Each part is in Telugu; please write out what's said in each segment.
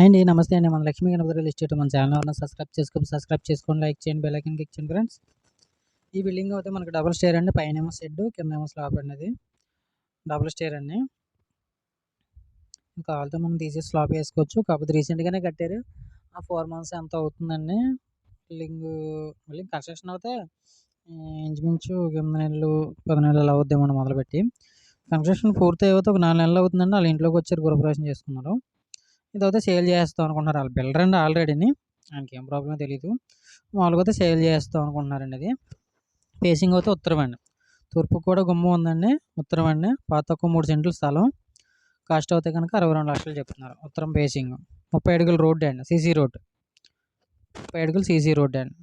అండి నమస్తే అండి మన లక్ష్మీ గణపతి రియల్ ఎస్టేట్ మన ఛానల్ ఉన్న సబ్స్క్రైబ్ చేసుకోండి సబ్స్క్రైబ్ చేసుకోండి లైక్ చేయండి బెల్ క్లిక్ చేయండి ఫ్రెండ్స్ ఈ బిల్డింగ్ అయితే మనకు డబుల్ స్టేర్ అండి పైన ఏమో షెడ్ కింద ఏమో స్లాబ్ అండి అది డబుల్ స్టేర్ అండి. కావాలితే మనం తీసి స్లాబ్ వేసుకోవచ్చు. కాకపోతే రీసెంట్గానే కట్టారు. ఆ ఫోర్ మంత్స్ ఎంత అవుతుందండి? బిల్డింగ్ బిల్డింగ్ కన్స్ట్రక్షన్ అయితే ఇంచుమించు ఎనిమిది నెలలు పది నెలలు అవుద్దేమో మొదలుపెట్టి. కన్స్ట్రక్షన్ పూర్తి అయిపోతే ఒక నాలుగు నెలలు అవుతుందండి. వాళ్ళ ఇంట్లోకి వచ్చారు గృహప్రవేశం చేసుకున్నారు. ఇదైతే సేల్ చేస్తాం అనుకుంటున్నారు. వాళ్ళు బిల్డర్ అండి ఆల్రెడీని ఆయనకి ఏం ప్రాబ్లమో తెలియదు మామూలుగా అయితే సేల్ చేస్తాం అనుకుంటున్నారండి అది ఫేసింగ్ అయితే ఉత్తరమండి. తూర్పు కూడా గుమ్మ ఉందండి. ఉత్తరం అండి పాత ఒక మూడు సెంట్లు స్థలం. కాస్ట్ అవుతాయి కనుక అరవై రెండు లక్షలు చెప్తున్నారు. ఉత్తరం ఫేసింగ్ ముప్పై అడుగుల రోడ్డు అండి. సీసీ రోడ్ ముప్పై అడుగులు సీసీ రోడ్ అండి.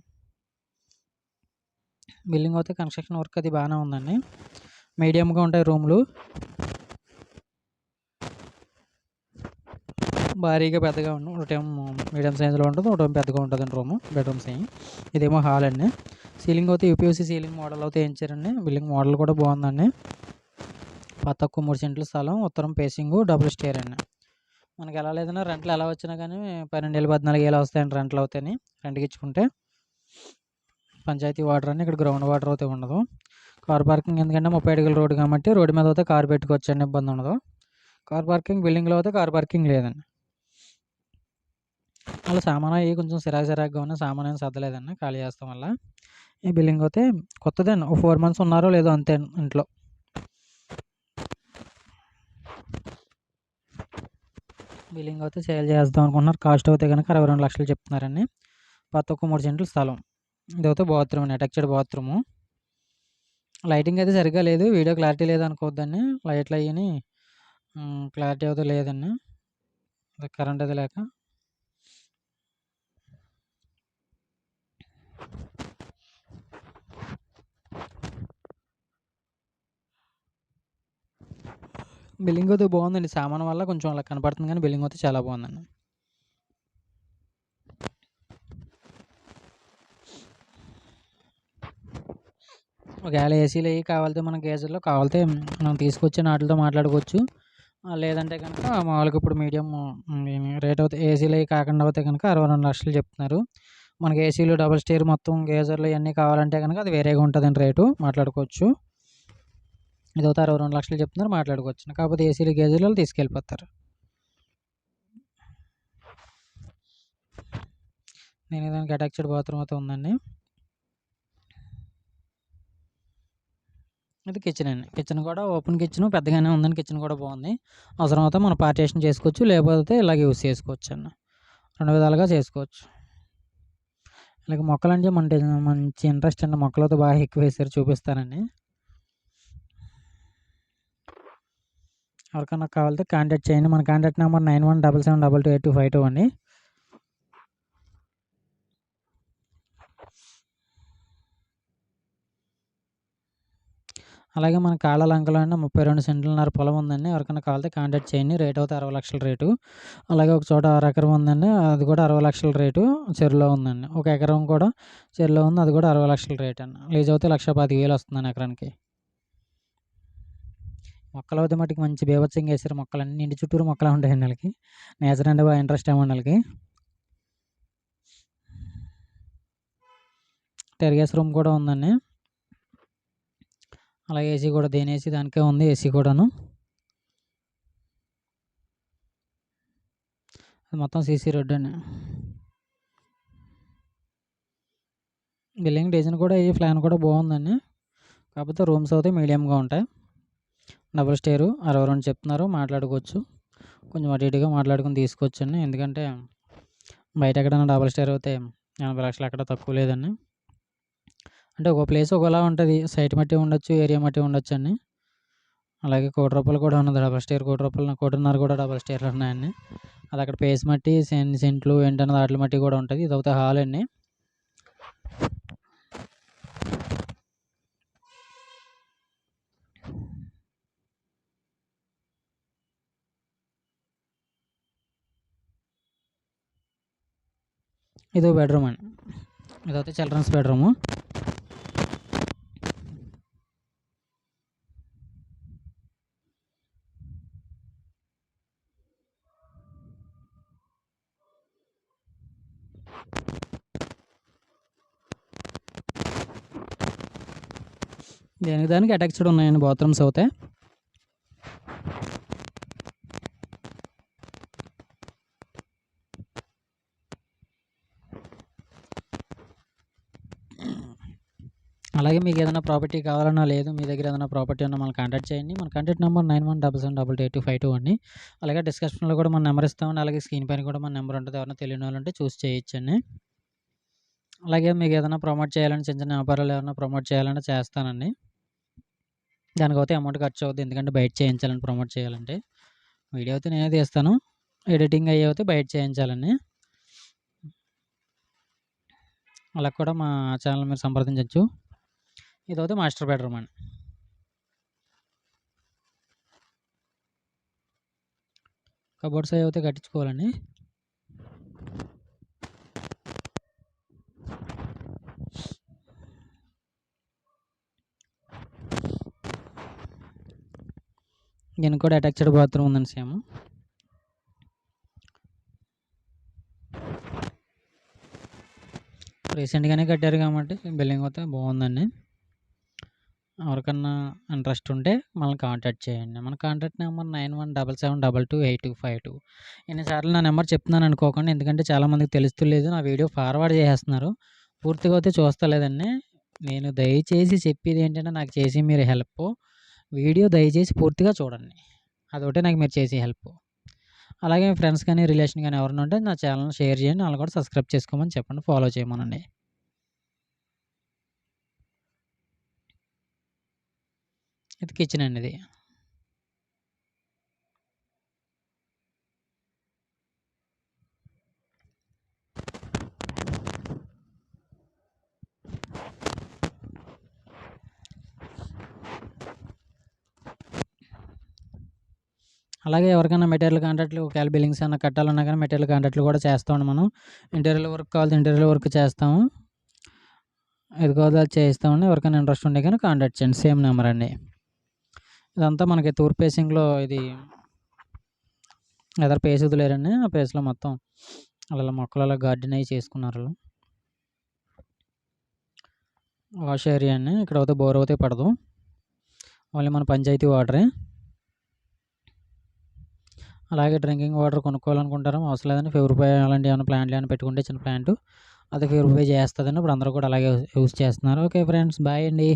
బిల్డింగ్ అయితే కన్స్ట్రక్షన్ వర్క్ అది బాగానే ఉందండి. మీడియంగా ఉంటాయి రూమ్లు. భారీగా పెద్దగా ఉండు ఒకటేమో మీడియం సైజులో ఉంటుంది ఒకటేమో పెద్దగా ఉంటుందండి రూమ్ బెడ్రూమ్స్ అయ్యి ఇదేమో హాల్ అండి. సీలింగ్ అయితే యూపీఎస్సీ సీలింగ్ మోడల్ అయితే వేయించారండి బిల్డింగ్ మోడల్ కూడా బాగుందండి. పాత తక్కువ మూడు సెంట్ల స్థలం ఉత్తరం పేసింగ్ డబుల్ స్టేర్ అండి. మనకి ఎలా లేదన్నా రెంట్లు ఎలా వచ్చినా కానీ పన్నెండు వేలు పద్నాలుగు వేలు వస్తాయండి రెంట్లు అవుతాయని రెంట్కి ఇచ్చుకుంటే. పంచాయతీ వాటర్ అని ఇక్కడ గ్రౌండ్ వాటర్ అయితే ఉండదు. కార్ పార్కింగ్ ఎందుకంటే ముప్పై అడుగుల రోడ్డు కాబట్టి రోడ్డు మీద అయితే కార్ పెట్టుకోవచ్చండి ఇబ్బంది ఉండదు. కార్ పార్కింగ్ బిల్డింగ్లో అయితే కార్ పార్కింగ్ లేదండి. అలా సామాన్ అవి కొంచెం సిరా సిరాగ్గా ఉన్న సామాన్ ఏం సర్దలేదన్న ఖాళీ చేస్తాం వల్ల ఈ బిల్డింగ్ అయితే కొత్తదండి ఒక ఫోర్ మంత్స్ ఉన్నారో లేదో అంతే ఇంట్లో. బిల్డింగ్ అయితే సేల్ చేద్దాం అనుకుంటున్నారు. కాస్ట్ అయితే కనుక అరవై రెండు లక్షలు చెప్తున్నారండి. పత్త ఒక్క మూడు సెంట్లు స్థలం. ఇదైతే బాత్రూమ్ అండి. Attached bathroom. లైటింగ్ అయితే సరిగ్గా లేదు. వీడియో క్లారిటీ లేదు అనుకోవద్దండి. లైట్లు అయ్యని క్లారిటీ అయితే లేదండి. కరెంట్ అయితే లేక. బిల్లింగ్ అయితే బాగుందండి. సామాన్ వల్ల కొంచెం అలా కనపడుతుంది కానీ బిల్లింగ్ అయితే చాలా బాగుందండి. ఒకవేళ ఏసీలు అవి కావాలితే మన గేజర్లో కావాలితే మనం తీసుకొచ్చి వాటితో మాట్లాడుకోవచ్చు. లేదంటే కనుక మామూలుగా ఇప్పుడు మీడియం రేట్ అవుతాయి ఏసీలు అవి కాకుండా అయితే కనుక అరవై రెండు లక్షలు చెప్తున్నారు. మనకి ఏసీలు డబుల్ స్టేర్ మొత్తం గేజర్లు ఇవన్నీ కావాలంటే కనుక అది వేరేగా ఉంటుందండి రేటు. మాట్లాడుకోవచ్చు. ఇది అరవై రెండు లక్షలు చెప్తున్నారు మాట్లాడుకోవచ్చు. కాకపోతే ఏసీలు గేజర్లు తీసుకెళ్ళిపోతారు. నేను దానికి అటాచ్డ్ బాత్రూమ్ అయితే ఉందండి. ఇది కిచెన్ అండి. కిచెన్ కూడా ఓపెన్ కిచెన్ పెద్దగానే ఉందండి. కిచెన్ కూడా బాగుంది. అవసరం అయితే మనం పార్టీషన్ చేసుకోవచ్చు లేకపోతే ఇలాగ యూస్ చేసుకోవచ్చు అన్న రెండు విధాలుగా చేసుకోవచ్చు. ఇలాగ మొక్కలు అంటే మన మంచి ఇంట్రెస్ట్ అండి మొక్కలతో బాగా ఎక్కువ వేసారు చూపిస్తానండి ఎవరికైనా కావాలంటే కాంటాక్ట్ చేయండి. మన contact number nine one double seven double two eight two five two అండి. అలాగే మన కాళ్ళలంకలో అండి ముప్పై రెండు సెంట్లన్నర పొలం ఉందండి. ఎవరికైనా కావాలంటే కాంటాక్ట్ చేయండి. రేట్ అయితే అరవై లక్షల రేటు. అలాగే ఒక చోట అర ఎకరం ఉందండి. అది కూడా అరవై లక్షల రేటు చెరులో ఉందండి. ఒక ఎకరం కూడా చెరులో ఉంది. అది కూడా అరవై లక్షల రేట్ అండి. లీజ్ అయితే లక్ష పది వేలు వస్తుందండి ఎకరానికి. మొక్కలు అయితే మటుకు మంచి బీభత్సంగా వేసారు. మొక్కలు అన్ని ఇంటి చుట్టూరు మొక్కలు ఉంటాయండి వాళ్ళకి. నేచర్ అంటే బాగా ఇంట్రెస్ట్ ఏమో వాళ్ళకి. టెరిగేస్ రూమ్ కూడా ఉందండి. అలాగే ఏసీ కూడా దేని ఏసీ దానికే ఉంది ఏసీ కూడాను. అది మొత్తం సీసీ రెడ్ అండి బిల్డింగ్ డిజైన్ కూడా ఈ ప్లాన్ కూడా బాగుందండి. కాకపోతే రూమ్స్ అయితే మీడియంగా ఉంటాయి. డబుల్ స్టేరు అరవై రెండు చెప్తున్నారు మాట్లాడుకోవచ్చు. కొంచెం అటు ఇటుగా మాట్లాడుకుని తీసుకోవచ్చండి. ఎందుకంటే బయట ఎక్కడైనా డబుల్ స్టేర్ అయితే ఎనభై లక్షలు ఎక్కడ తక్కువ లేదండి. అంటే ఒక ప్లేస్ ఒకలా ఉంటుంది. సైట్ మట్టి ఉండొచ్చు ఏరియా మట్టి ఉండొచ్చు అండి అలాగే కోటి రూపాయలు కూడా ఉన్నది. డబల్ స్టేర్ కోటి రూపాయలు కోటిన్నర కూడా డబల్ స్టేర్లు ఉన్నాయండి. అది అక్కడ పేస్ మట్టి సెన్ సెంట్లు ఏంటన్న వాటి మట్టి కూడా ఉంటుంది. ఇది అవుతే హాల్ అండి. ఇది బెడ్రూమ్ అండి. ఇదైతే చిల్డ్రన్స్ బెడ్రూము. దేనికి దానికి అటాచ్డ్ ఉన్నాయండి బాత్రూమ్స్ అవుతే. అలాగే మీకు ఏదైనా ప్రాపర్టీ కావాలన్నా లేదు మీ దగ్గర ఏదైనా ప్రాపర్టీ ఉన్నా మనం కాంటాక్ట్ చేయండి. మన contact number nine one double seven double eight two five two అండి. అలాగే డిస్క్రిప్షన్లో కూడా మన నెంబర్ ఇస్తామండి. అలాగే స్క్రీన్ పైన కూడా మన నెంబర్ ఉంటుంది. ఎవరైనా తెలియని వాళ్ళు చూసి చేయొచ్చండి. అలాగే మీకు ఏదైనా ప్రమోట్ చేయాలని చిన్న చిన్న వ్యాపారాలు ఏమైనా ప్రమోట్ చేయాలంటే చేస్తానండి. దానికైతే అమౌంట్ ఖర్చు అవుతుంది ఎందుకంటే బయట చేయించాలని ప్రమోట్ చేయాలంటే. వీడియో అయితే నేనే తీస్తాను. ఎడిటింగ్ అయ్యి అయితే బయట చేయించాలని. అలా కూడా మా ఛానల్ మీరు సంప్రదించవచ్చు ఇదైతే మాస్టర్ బెడ్రూమ్ అని కబోర్డ్స్ అవి అయితే కట్టించుకోవాలండి. దీనికి కూడా అటాచ్డ్ బాత్రూమ్ ఉందండి సేమ్ రీసెంట్గానే కట్టారు కాబట్టి బిల్డింగ్ అయితే బాగుందండి. ఎవరికన్నా ఇంట్రెస్ట్ ఉంటే మనల్ని కాంటాక్ట్ చేయండి. మన contact number nine one double seven double two eight two five two. ఎన్నిసార్లు నా నెంబర్ చెప్తున్నాను అనుకోకండి ఎందుకంటే చాలామందికి తెలుస్తులేదు నా వీడియో ఫార్వర్డ్ చేసేస్తున్నారు. పూర్తిగా అయితే చూస్తలేదండి. నేను దయచేసి చెప్పేది ఏంటంటే నాకు చేసి మీరు హెల్ప్ వీడియో దయచేసి పూర్తిగా చూడండి. అదొకటే నాకు మీరు చేసే హెల్ప్. అలాగే మీ ఫ్రెండ్స్ కానీ రిలేషన్ కానీ ఎవరైనా ఉంటే నా ఛానల్ షేర్ చేయండి. వాళ్ళు కూడా సబ్స్క్రైబ్ చేసుకోమని చెప్పండి. ఫాలో చేయమనండి. ఇది కిచెన్ అండి ఇది. అలాగే ఎవరికైనా మెటీరియల్ కాంట్రాక్ట్లు ఒకవేళ బిల్లింగ్స్ ఏమైనా కట్టాలన్నా కానీ మెటీరియల్ కాంట్రాక్ట్లు కూడా చేస్తామండి మనం. ఇంటీరియల్ వర్క్ కావాలి ఇంటీరియల్ వర్క్ చేస్తాము. ఇది కావాలి చేయిస్తామండి. ఎవరికైనా ఇంట్రెస్ట్ ఉంటే కానీ కాంటాక్ట్ చేయండి. సేమ్ నెంబర్ అండి. ఇదంతా మనకి తూర్పు పేసింగ్లో ఇది ఎదరు పేస్ వదిలేరండి ఆ పేస్లో మొత్తం అలా మొక్కలు అలా గార్డెన్ అవి చేసుకున్నారు వాష్ ఏరియా అండి. ఇక్కడ అయితే బోర్ అయితే పడదు. ఓన్లీ మన పంచాయతీ వాటరే. అలాగే డ్రింకింగ్ వాటర్ కొనుక్కోవాలనుకుంటారా అవసరం లేదని ప్యూరిఫై అలాంటి ఏమైనా ప్లాంట్లు ఏమైనా పెట్టుకుంటే చిన్న ప్లాంట్. అది ప్యూరిఫై చేస్తుందని ఇప్పుడు అందరూ కూడా అలాగే యూస్ చేస్తున్నారు. ఓకే ఫ్రెండ్స్ బాయ్ అండి.